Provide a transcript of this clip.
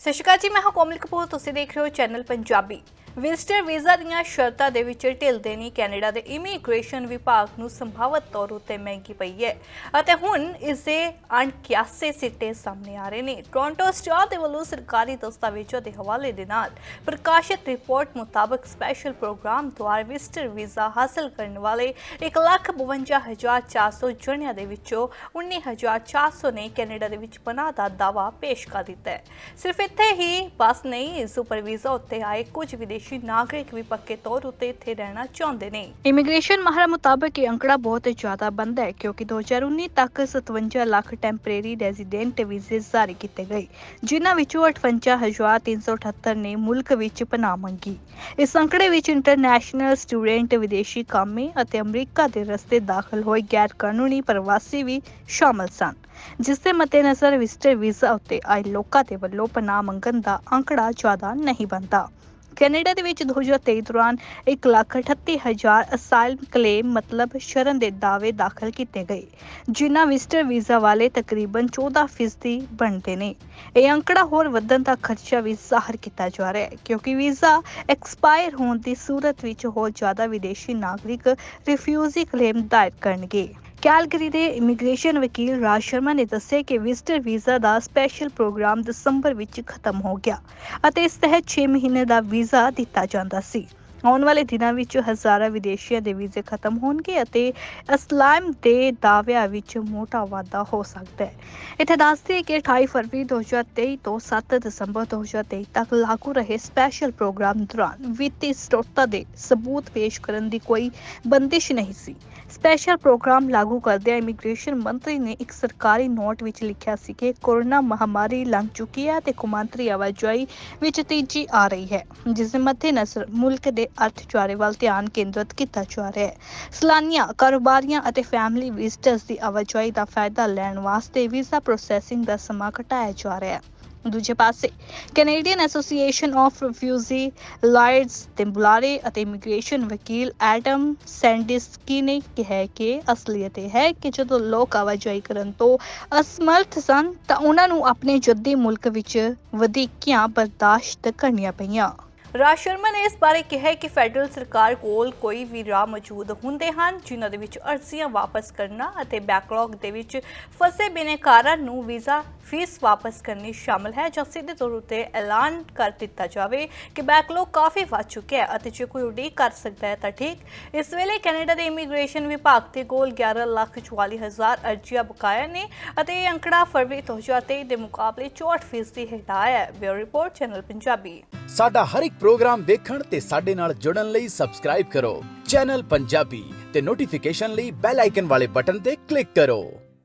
ਸਤਿ ਸ਼੍ਰੀ ਅਕਾਲ ਜੀ ਮੈਂ ਹਾਂ ਕੋਮਲ ਕਪੂਰ ਤੁਸੀਂ ਦੇਖ ਰਹੇ ਹੋ ਚੈਨਲ ਪੰਜਾਬੀ। ਵਿਜ਼ਟਰ ਵੀਜ਼ਾ ਦੀਆਂ ਸ਼ਰਤਾਂ ਦੇ ਵਿੱਚ ਢਿੱਲ ਦੇਣੀ ਕੈਨੇਡਾ ਦੇ ਇਮੀਗ੍ਰੇਸ਼ਨ ਵਿਭਾਗ ਨੂੰ ਸੰਭਾਵਤ ਤੌਰ ਉਤੇ ਮਹਿੰਗੀ ਪਈ ਹੈ ਅਤੇ ਹੁਣ ਇਸ ਦੇ ਅਣਕਿਆਸੇ ਸਿੱਟੇ ਸਾਹਮਣੇ ਆ ਰਹੇ ਨੇ। ਟੋਰਾਂਟੋ ਸਟਾਰ ਦੇ ਵੱਲੋਂ ਸਰਕਾਰੀ ਦਸਤਾਵੇਜ਼ਾਂ ਦੇ ਹਵਾਲੇ ਦੇ ਨਾਲ ਪ੍ਰਕਾਸ਼ਿਤ ਰਿਪੋਰਟ ਮੁਤਾਬਕ ਸਪੈਸ਼ਲ ਪ੍ਰੋਗਰਾਮ ਦੁਆਰਾ ਵਿਜ਼ਟਰ ਵੀਜ਼ਾ ਹਾਸਲ ਕਰਨ ਵਾਲੇ 152400 ਜਣਿਆਂ ਦੇ ਵਿੱਚੋਂ 19400 ਨੇ ਕੈਨੇਡਾ ਦੇ ਵਿੱਚ ਪਨਾਹ ਦਾ ਦਾਅਵਾ ਪੇਸ਼ ਕਰ ਦਿੱਤਾ ਹੈ। ਸਿਰਫ ਇੱਥੇ ਹੀ ਬਸ ਨਹੀਂ, ਇਸ ਉੱਪਰ ਵੀਜ਼ਾ ਉੱਤੇ ਆਏ ਕੁਝ ਵਿਦੇਸ਼ੀ ਨਾਗਰਿਕ ਵੀ ਪੱਕੇ ਤੌਰ ਉੱਤੇ ਇੱਥੇ ਰਹਿਣਾ ਚਾਹੁੰਦੇ ਨੇ। ਇਮੀਗ੍ਰੇਸ਼ਨ ਮਾਹਰਾਂ ਮੁਤਾਬਕ ਇਹ ਅੰਕੜਾ ਬਹੁਤ ਜ਼ਿਆਦਾ ਬੰਦਾ ਹੈ ਕਿਉਂਕਿ 2019 ਤੱਕ 57 ਲੱਖ ਟੈਂਪਰੇਰੀ ਰੈਜ਼ੀਡੈਂਟ ਵੀਜ਼ੇ ਜਾਰੀ ਕੀਤੇ ਗਏ, ਜਿਨ੍ਹਾਂ ਵਿੱਚੋਂ 58378 ਨੇ ਮੁਲਕ ਵਿੱਚ ਪਨਾਹ ਮੰਗੀ। ਇਸ ਅੰਕੜੇ ਵਿੱਚ ਇੰਟਰਨੈਸ਼ਨਲ ਸਟੂਡੈਂਟ ਵਿਦੇਸ਼ੀ ਕਾਮੇ ਅਤੇ ਅਮਰੀਕਾ ਦੇ ਰਸਤੇ ਦਾਖਲ ਹੋਏ ਗੈਰ ਕਾਨੂੰਨੀ ਪ੍ਰਵਾਸੀ ਵੀ ਸ਼ਾਮਲ ਸਨ, ਜਿਸ ਦੇ ਮੱਦੇਨਜ਼ਰ ਵਿਜ਼ਟਰ ਵੀਜ਼ਾ ਉੱਤੇ ਆਏ ਲੋਕਾਂ ਦੇ ਵੱਲੋਂ ਪਨਾਹ ਮੰਗਣ ਦਾ ਅੰਕੜਾ ਜ਼ਿਆਦਾ ਨਹੀਂ ਬਣਦਾ। ਕੈਨੇਡਾ ਦੇ ਵਿੱਚ 2023 ਦੌਰਾਨ 138000 ਅਸਾਈਲਮ ਕਲੇਮ ਮਤਲਬ ਸ਼ਰਨ ਦੇ ਦਾਅਵੇ ਦਾਖਲ ਕੀਤੇ ਗਏ, ਜਿਨ੍ਹਾਂ ਵਿਜ਼ਟਰ ਵੀਜ਼ਾ ਵਾਲੇ ਤਕਰੀਬਨ 14% ਬਣਦੇ ਨੇ। ਇਹ ਅੰਕੜਾ ਹੋਰ ਵਧਣ ਦਾ ਖਰਚਾ ਵੀ ਜ਼ਾਹਰ ਕੀਤਾ ਜਾ ਰਿਹਾ ਹੈ, ਕਿਉਂਕਿ ਵੀਜ਼ਾ ਐਕਸਪਾਇਰ ਹੋਣ ਦੀ ਸੂਰਤ ਵਿੱਚ ਹੋਰ ਜ਼ਿਆਦਾ ਵਿਦੇਸ਼ੀ ਨਾਗਰਿਕ ਰਿਫਿਊਜੀ ਕਲੇਮ ਦਾਇਰ ਕਰਨਗੇ। ਕੈਲਗਰੀ ਦੇ ਇਮੀਗ੍ਰੇਸ਼ਨ ਵਕੀਲ ਰਾਜ ਸ਼ਰਮਾ ਨੇ ਦੱਸਿਆ ਕਿ ਵਿਜ਼ਟਰ ਵੀਜ਼ਾ ਦਾ ਸਪੈਸ਼ਲ ਪ੍ਰੋਗਰਾਮ ਦਸੰਬਰ ਵਿੱਚ ਖਤਮ ਹੋ ਗਿਆ ਅਤੇ ਇਸ ਤਹਿਤ 6 ਮਹੀਨੇ ਦਾ ਵੀਜ਼ਾ ਦਿੱਤਾ ਜਾਂਦਾ ਸੀ। ਆਉਣ ਵਾਲੇ ਦਿਨਾਂ ਵਿੱਚ ਹਜ਼ਾਰਾਂ ਵਿਦੇਸ਼ੀਆਂ ਦੇ ਵੀਜ਼ੇ ਖਤਮ ਹੋਣਗੇ ਅਤੇ ਅਸਲਾਮ ਦੇ ਦਾਅਵਿਆਂ ਵਿੱਚ ਮੋਟਾ ਵਾਧਾ ਹੋ ਸਕਦਾ ਹੈ। ਇੱਥੇ ਦੱਸਦੇ ਹੈ ਕਿ 28 ਫਰਵਰੀ 2023 ਤੋਂ 7 ਦਸੰਬਰ 2023 ਤੱਕ ਲਾਗੂ ਰਹੇ ਸਪੈਸ਼ਲ ਪ੍ਰੋਗਰਾਮ ਦੌਰਾਨ ਵਿੱਤੀ ਸਟੋਰਤਾ ਦੇ ਸਬੂਤ ਪੇਸ਼ ਕਰਨ ਦੀ ਕੋਈ ਬੰਦਿਸ਼ ਨਹੀਂ ਸੀ। ਸਪੈਸ਼ਲ ਪ੍ਰੋਗਰਾਮ ਲਾਗੂ ਕਰਦਿਆਂ ਇਮੀਗ੍ਰੇਸ਼ਨ ਮੰਤਰੀ ਨੇ ਇੱਕ ਸਰਕਾਰੀ ਨੋਟ ਵਿੱਚ ਲਿਖਿਆ ਸੀ ਕਿ ਕੋਰੋਨਾ ਮਹਾਮਾਰੀ ਲੰਘ ਚੁੱਕੀ ਹੈ ਤੇ ਕੌਮਾਂਤਰੀ ਆਵਾਜਾਈ ਵਿੱਚ ਤੇਜ਼ੀ ਆ ਰਹੀ ਹੈ ਜਿਸ ਦੇ ਮੱਦੇਨਜ਼ਰ ਮੁਲਕ ਦੇ ਅਰਥਚਾਰੇ ਵੱਲ ਧਿਆਨ ਕੇਂਦਰਿਤ ਕੀਤਾ ਜਾ ਰਿਹਾ ਹੈ। ਸਲਾਨੀਆਂ, ਕਾਰੋਬਾਰੀਆਂ ਅਤੇ ਫੈਮਿਲੀ ਵਿਜ਼ਟਰਸ ਦੀ ਆਵਾਜਾਈ ਦਾ ਫਾਇਦਾ ਲੈਣ ਵਾਸਤੇ ਵੀਜ਼ਾ ਪ੍ਰੋਸੈਸਿੰਗ ਦਾ ਸਮਾਂ ਘਟਾਇਆ ਜਾ ਰਿਹਾ ਹੈ। ਦੂਜੇ ਪਾਸੇ Canadian association of refugee lawyers ਦੇ ਬੁਲਾਰੇ ਅਤੇ ਇਮੀਗ੍ਰੇਸ਼ਨ ਵਕੀਲ ਐਡਮ ਸੈਂਡਿਸਕੀ ਨੇ ਕਿਹਾ ਕਿ ਅਸਲੀਅਤ ਇਹ ਹੈ ਕਿ ਜਦੋਂ ਲੋਕ ਆਵਾਜਾਈ ਕਰਨ ਤੋਂ ਅਸਮਰਥ ਸਨ ਤਾਂ ਉਹਨਾਂ ਨੂੰ ਆਪਣੇ ਜੱਦੀ ਮੁਲਕ ਵਿੱਚ ਵਧੀਕੀਆਂ ਬਰਦਾਸ਼ਤ ਕਰਨੀਆਂ ਪਈਆਂ। ਰਾਜ ਸ਼ਰਮਾ ਨੇ ਇਸ ਬਾਰੇ ਕਿਹਾ ਕਿ ਫੈਡਰਲ ਸਰਕਾਰ ਕੋਲ ਕੋਈ ਵੀ ਰਾਹ ਮੌਜੂਦ ਹੁੰਦੇ ਹਨ, ਜਿਨ੍ਹਾਂ ਦੇ ਵਿੱਚ ਅਰਜ਼ੀਆਂ ਵਾਪਸ ਕਰਨਾ ਅਤੇ ਬੈਕਲੌਗ ਦੇ ਵਿੱਚ ਫਸੇ ਬਿਨੇਕਾਰਾਂ ਨੂੰ ਵੀਜ਼ਾ ਫੀਸ ਵਾਪਸ ਕਰਨੀ ਸ਼ਾਮਲ ਹੈ ਜਾਂ ਸਿੱਧੇ ਤੌਰ ਉਤੇ ਐਲਾਨ ਕਰ ਦਿੱਤਾ ਜਾਵੇ ਕਿ ਬੈਕਲੌਗ ਕਾਫੀ ਵੱਧ ਚੁੱਕਿਆ ਹੈ ਅਤੇ ਜੇ ਕੋਈ ਉਡੀਕ ਕਰ ਸਕਦਾ ਹੈ ਤਾਂ ਠੀਕ। ਇਸ ਵੇਲੇ ਕੈਨੇਡਾ ਦੇ ਇਮੀਗ੍ਰੇਸ਼ਨ ਵਿਭਾਗ ਦੇ ਕੋਲ 11 ਲੱਖ 44 ਹਜ਼ਾਰ ਅਰਜ਼ੀਆਂ ਬਕਾਇਆ ਨੇ ਅਤੇ ਇਹ ਅੰਕੜਾ ਫਰਵਰੀ 2023 ਦੇ ਮੁਕਾਬਲੇ 64% ਹੇਠਾਂ ਆਇਆ ਹੈ। Bureau report, channel Punjabi. ਸਾਡਾ ਹਰ ਇੱਕ ਪ੍ਰੋਗਰਾਮ ਦੇਖਣ ਤੇ ਸਾਡੇ ਨਾਲ ਜੁੜਨ ਲਈ ਸਬਸਕ੍ਰਾਈਬ ਕਰੋ। ਚੈਨਲ ਪੰਜਾਬੀ ਤੇ ਨੋਟੀਫਿਕੇਸ਼ਨ ਲਈ ਬੈਲ ਆਈਕਨ ਵਾਲੇ ਬਟਨ ਤੇ ਕਲਿੱਕ ਕਰੋ।